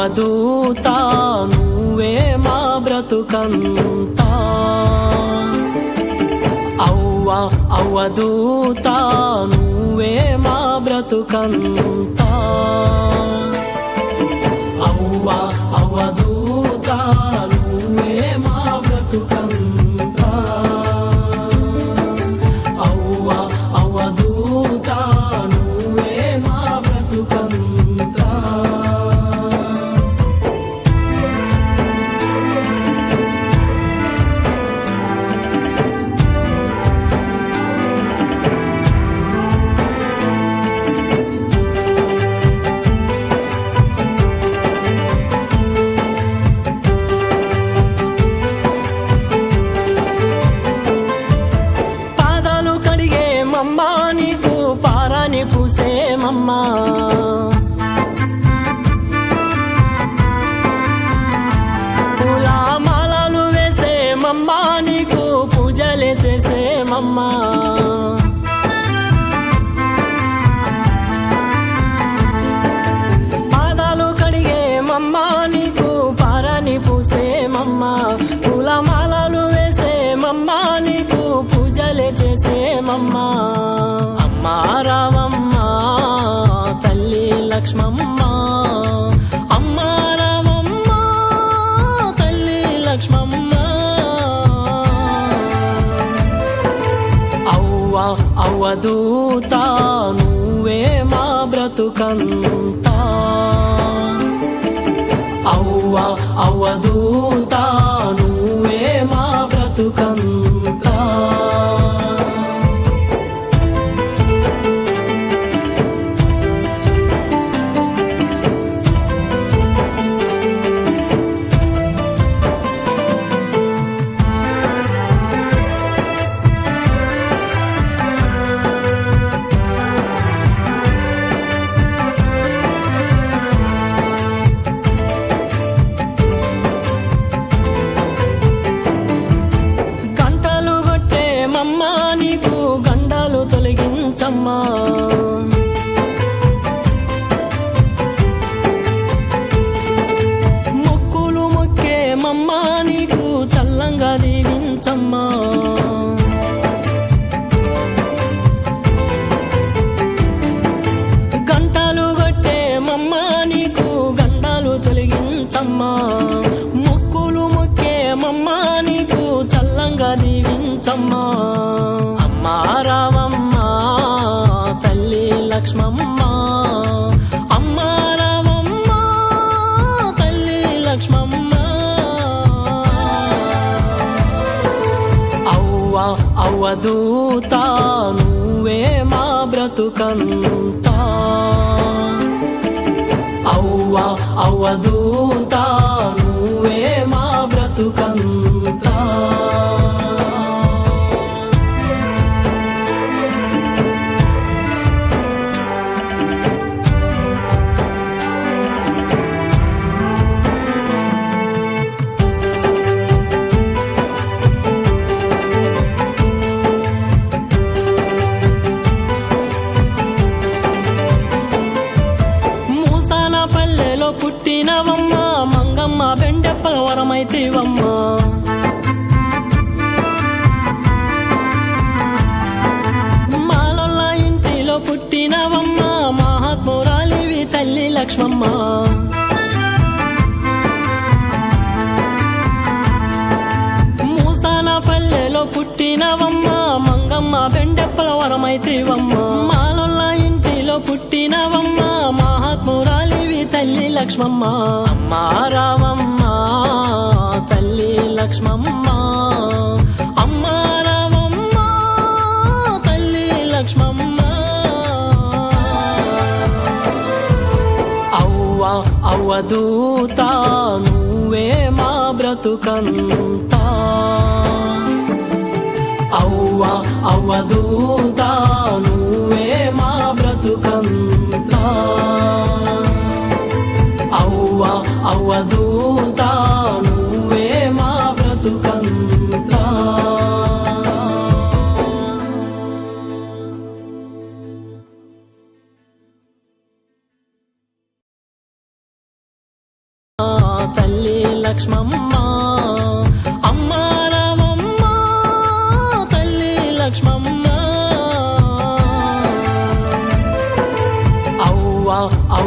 అవధూత నువ్వే మా బ్రతుకంతా. అవ్వ అవధూత నువ్వే మా బ్రతుకంతా. అవ్వ అవధూత అవధూత నువ్వే మా బ్రతుకంతా. అవ్వ అవధూత దీవించమ్మా ముక్కులు ముక్కేమమ్మా నీకు చల్లంగా దీవించమ్మా. అమ్మా రావమ్మ తల్లి లక్ష్మమ్మ. అమ్మా రావమ్మ తల్లి లక్ష్మమ్మ. అవ్వ అవధూత నువ్వే మా బ్రతుకంతా అవ్వదూతా నువ్వే మా బ్రతుకంతా. పుట్టినవమ్మ మంగమ్మ బెండెప్పల వరమైతివమ్మ మాలొల్ల ఇంటిలో పుట్టినవమ్మ మహాత్మురాలివి తల్లి లక్ష్మమ్మ. మూసాన పల్లెలో పుట్టినవమ్మ మంగమ్మ బెండెప్పల వరమైతివమ్మ మాలొల్ల ఇంటిలో పుట్టినవమ్మ మహాత్మురాలివి తల్లి లక్ష్మమ్మ. అమ్మ. రావమ్మ తల్లి లక్ష్మమ్మ. అమ్మ రావమ్మ తల్లి లక్ష్మమ్మ. అవ్వ అవధూత నువ్వే మా బ్రతుకంతా. అవ్వ అవధూత నువ్వే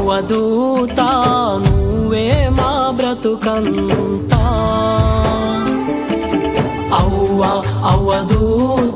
అవ్వ నువ్వే మా బ్రతుకంతా. అవ్వ అవ్వదూత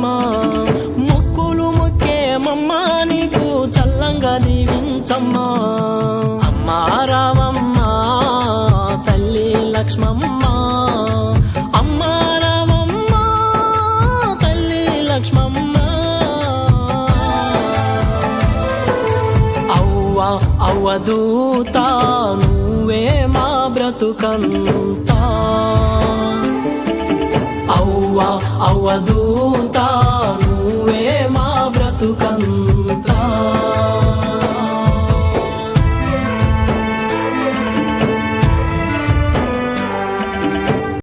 తొలగించమ్మా మొక్కులు మొక్కేమమ్మా నీకు చల్లంగా దీవించమ్మా. అమ్మా రావమ్మ తల్లి లక్ష్మమ్మ. అమ్మా రావమ్మ తల్లి లక్ష్మమ్మ. అవ్వ అవ్వ దూత నువ్వే మా బ్రతుకంతా ఎక్కువ నువ్వే మా బ్రతుకంతా.